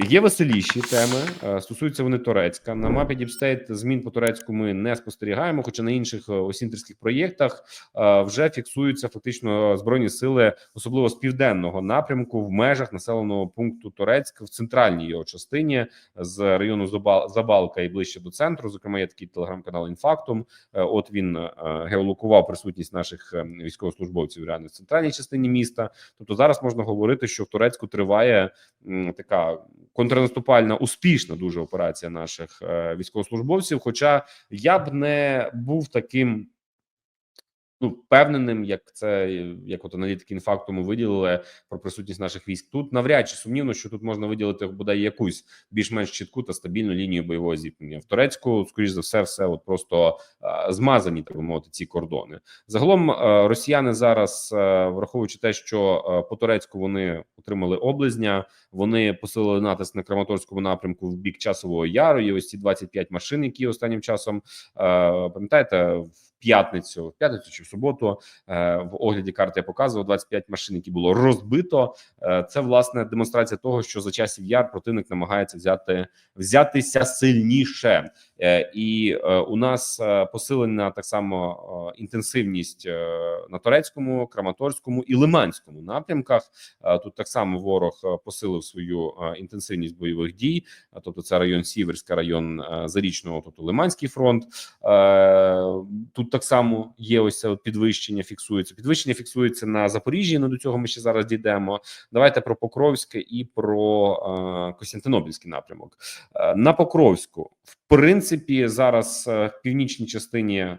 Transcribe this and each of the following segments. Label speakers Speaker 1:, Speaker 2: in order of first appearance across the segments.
Speaker 1: Є веселіші теми, е, стосуються вони Турецька. На мапі Діпстейт змін по турецьку ми не спостерігаємо. Хоча на інших е, осінтерських проєктах е, вже фіксуються фактично збройні сили, особливо з південного напрямку, в межах населеного пункту Турецьк в центральній його частині з району Забал- Забалка і ближче до центру. Зокрема, є такий телеграм-канал Інфактум. От він геолокував присутність наших військовослужбовців реально в центральній частині міста. Тобто зараз можна говорити, що в Турецьку триває така контрнаступальна успішна дуже операція наших е, військовослужбовців. Хоча я б не був таким. Ну, впевненим, як це як от аналітики інфактуму виділили про присутність наших військ тут. Навряд чи сумнівно, що тут можна виділити бодай якусь більш-менш чітку та стабільну лінію бойового зіткнення в Турецьку. Скоріш за все, все от просто е, змазані так би мовити ці кордони. Загалом е, росіяни зараз, е, враховуючи те, що по турецьку вони отримали облизня, вони посилили натиск на Краматорському напрямку в бік часового яру. І ось ці 25 машин, які останнім часом е, пам'ятаєте в п'ятницю, в п'ятницю чи в суботу е, в огляді карти я показував 25 машин, які було розбито. Е, Це власне демонстрація того, що за часів яр противник намагається взяти взятися сильніше. Е, І у нас посилена так само інтенсивність на турецькому, краматорському і лиманському напрямках. Тут так само ворог посилив свою інтенсивність бойових дій. Тобто, це район Сіверська, район Зарічного, тобто Лиманський фронт. Е, Тут так само є ось підвищення. Фіксується. Підвищення фіксується на Запоріжжі. Ну до цього ми ще зараз дійдемо. Давайте про Покровське і про е, Костянтинопільський напрямок. Е, На Покровську, в принципі, зараз е, в північній частині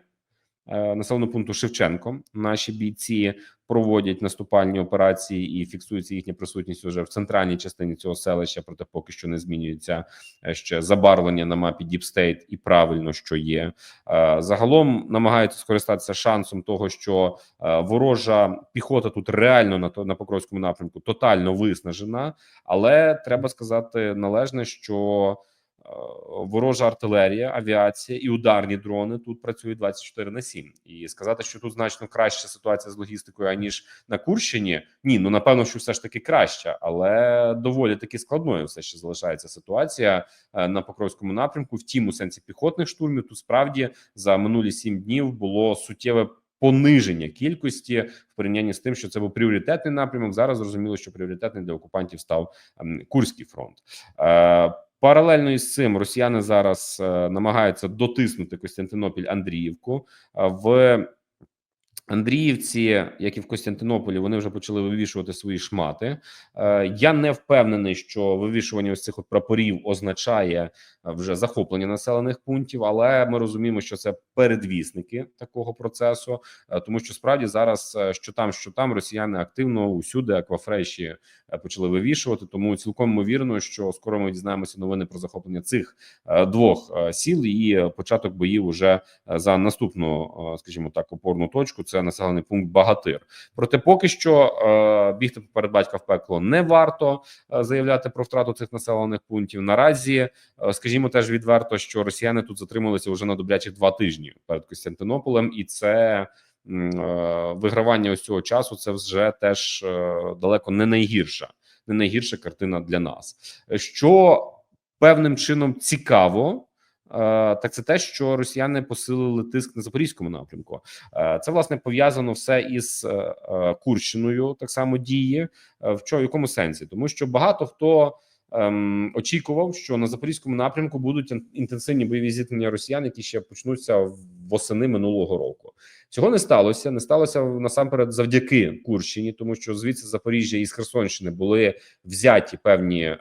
Speaker 1: населеного пункту Шевченко наші бійці проводять наступальні операції і фіксується їхня присутність уже в центральній частині цього селища. Проте поки що не змінюється е, ще забарвлення на мапі Діпстейт, і правильно, що є. Е, Загалом намагаються скористатися шансом того, що е, ворожа піхота тут реально на то на Покровському напрямку тотально виснажена, але треба сказати належне, що е, ворожа артилерія, авіація і ударні дрони тут працюють 24 на 7. І сказати, що тут значно краща ситуація з логістикою аніж на Курщині. Ні, ну напевно, що все ж таки краща, але доволі таки складною все ще залишається ситуація е, на Покровському напрямку. Втім, у сенсі піхотних штурмів тут справді за минулі сім днів було суттєве. Пониження кількості в порівнянні з тим, що це був пріоритетний напрямок. Зараз зрозуміло, що пріоритетний для окупантів став ем, Курський фронт. Паралельно із цим росіяни зараз е, намагаються дотиснути Костянтинопіль Андріївку в Андріївці, як і в Костянтинополі, вони вже почали вивішувати свої шмати. Е, Я не впевнений, що вивішування ось цих от прапорів означає е, вже захоплення населених пунктів, але ми розуміємо, що це передвісники такого процесу, е, тому що справді зараз що там, що там росіяни активно усюди аквафреші почали вивішувати. Тому цілком ймовірно, що скоро ми дізнаємося новини про захоплення цих двох сіл і початок боїв уже за наступну, скажімо так, опорну точку. Це населений пункт Багатир. Проте, поки що е, бігти поперед батька в пекло не варто е, заявляти про втрату цих населених пунктів. Наразі, е, скажімо, теж відверто, що росіяни тут затрималися вже на добрячих два тижні перед Костянтинополем, і це. е, Вигравання ось цього часу це вже теж е, далеко не найгірша, не найгірша картина для нас. Що певним чином цікаво, е, так це те, що росіяни посилили тиск на запорізькому напрямку. Е, Це власне пов'язано все із е, е, Курщиною, так само діє Е, в чому в якому сенсі, тому що багато хто. Ем, очікував, що на запорізькому напрямку будуть ін- інтенсивні бойові зіткнення росіян, які ще почнуться восени минулого року. Цього не сталося. Не сталося насамперед завдяки Курщині, тому що звідси Запоріжжя і з Херсонщини були взяті певні е,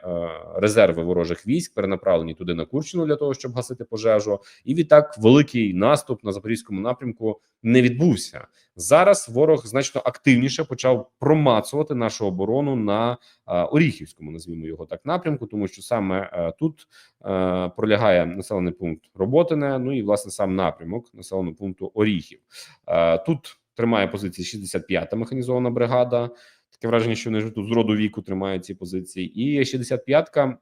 Speaker 1: резерви ворожих військ, перенаправлені туди на Курщину для того, щоб гасити пожежу. І відтак великий наступ на запорізькому напрямку не відбувся. Зараз ворог значно активніше почав промацувати нашу оборону на е, Оріхівському, назвімо його так, напрямку, тому що саме е, тут пролягає населений пункт Роботине. Ну і власне сам напрямок населеного пункту Оріхів. Е, тут тримає позиції 65-та механізована бригада. Таке враження, що вони ж тут з роду віку тримають ці позиції, і 65-ка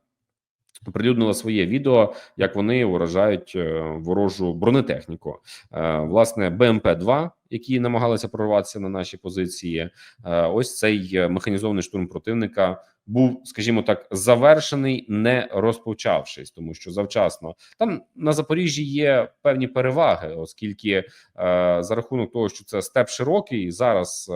Speaker 1: Оприлюднила своє відео, як вони уражають е, ворожу бронетехніку. Е, Власне, БМП 2 які намагалися прорватися на наші позиції. Е, Ось цей механізований штурм противника був, скажімо так, завершений, не розпочавшись, тому що завчасно там на Запоріжжі є певні переваги, оскільки за рахунок того, що це степ широкий, зараз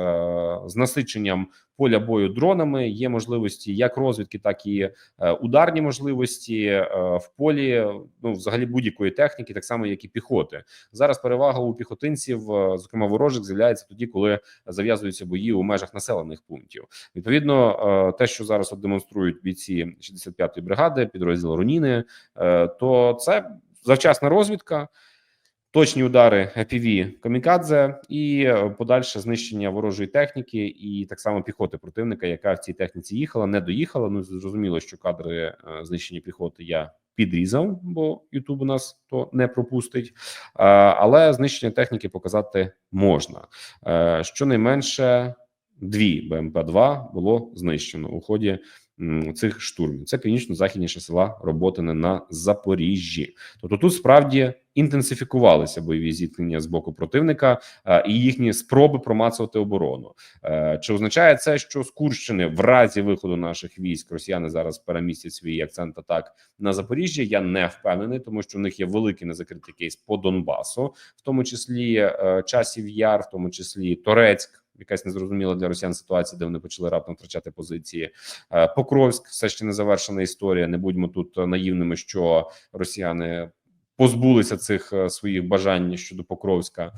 Speaker 1: з насиченням поля бою дронами є можливості як розвідки, так і е, ударні можливості е, в полі. Ну, взагалі будь-якої техніки, так само як і піхоти. Зараз перевага у піхотинців, е, зокрема ворожих, з'являється тоді, коли зав'язуються бої у межах населених пунктів. Відповідно, те, що зараз демонструють бійці 65-ї бригади, підрозділ Руніни, то це завчасна розвідка. Точні удари FPV камікадзе і е, подальше знищення ворожої техніки, і так само піхоти противника, яка в цій техніці їхала, не доїхала. Ну зрозуміло, що кадри е, знищення піхоти я підрізав, бо Ютуб у нас то не пропустить. Е, Але знищення техніки показати можна. Щонайменше дві БМП 2 було знищено у ході цих штурмів. Це північно-західніше села Роботине на Запоріжжі. Тобто тут справді інтенсифікувалися бойові зіткнення з боку противника е, і їхні спроби промацувати оборону. Е, Чи означає це, що з Курщини в разі виходу наших військ росіяни зараз перемістять свій акцент атак на Запоріжжя? Я не впевнений, тому що в них є великий незакритий кейс по Донбасу, в тому числі е, часів яр, в тому числі Торецьк. Якась незрозуміла для росіян ситуація, де вони почали раптом втрачати позиції. Е, Покровськ все ще не завершена історія. Не будьмо тут наївними, що росіяни позбулися цих е, своїх бажань щодо Покровська.